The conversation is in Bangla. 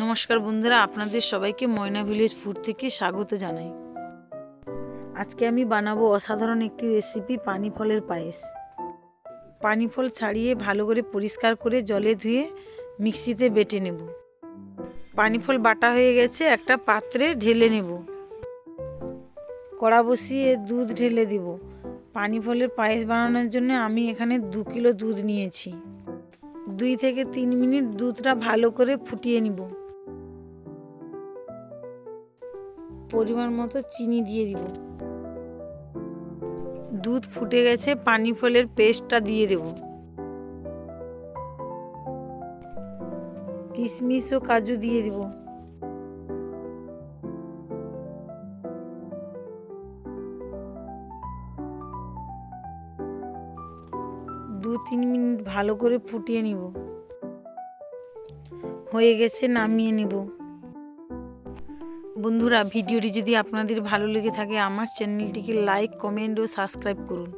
নমস্কার বন্ধুরা, আপনাদের সবাইকে ময়না ভিলেজ ফুড থেকে স্বাগত জানাই। আজকে আমি বানাবো অসাধারণ একটি রেসিপি পানি ফলের পায়েস। পানি ফল ছাড়িয়ে ভালো করে পরিষ্কার করে জলে ধুয়ে মিক্সিতে বেটে নেব। পানি ফল বাটা হয়ে গেছে, একটা পাত্রে ঢেলে নেব। কড়া বসিয়ে দুধ ঢেলে দিব। পানি ফলের পায়েস বানানোর জন্য আমি এখানে দু কিলো দুধ নিয়েছি। দুই থেকে তিন মিনিট দুধটা ভালো করে ফুটিয়ে নিব। পরিমাণ মতো চিনি দিয়ে দিব। দুধ ফুটে গেছে, পানি ফলের পেস্টটা দিয়ে দেব। কিশমিশ ও কাজু দিয়ে দিব। দু তিন মিনিট ভালো করে ফুটিয়ে নিব। হয়ে গেছে, নামিয়ে নেব। বন্ধুরা ভিডিওটি যদি আপনাদের ভালো লেগে থাকে আমার চ্যানেলটিকে লাইক কমেন্ট ও সাবস্ক্রাইব করুন।